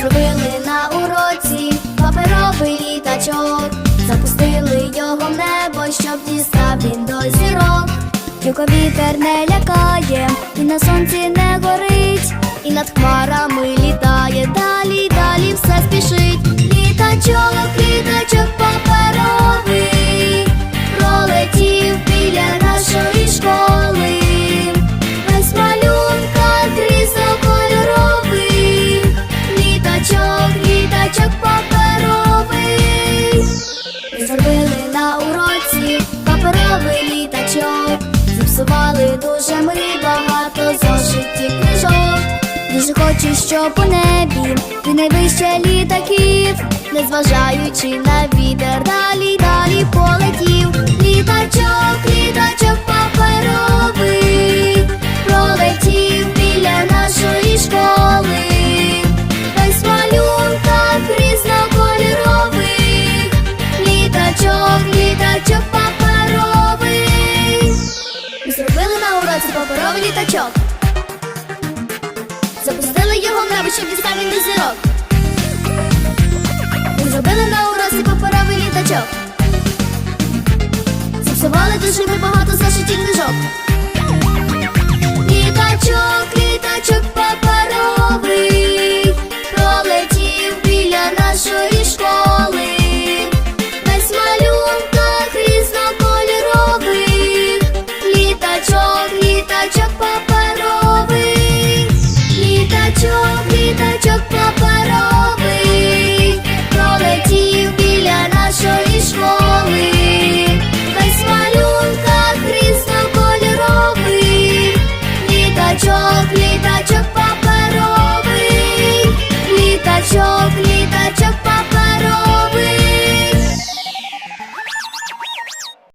Зробили на уроці паперовий літачок, запустили його в небо, щоб дістав він до зірок. Його вітер не лякає, і на сонці не горить, і над хмарами паперовий літачок. Зіпсували дуже ми багато зошитів книжок. Дуже хочу, щоб у небі ти найвище літаків, незважаючи на вітер, далі, далі полетів. Паперовий літачок. Запустили його в небо, щоб дістав до зірок. Ми зробили на уроці паперовий літачок. Зіпсували дуже ми багато зашитів книжок.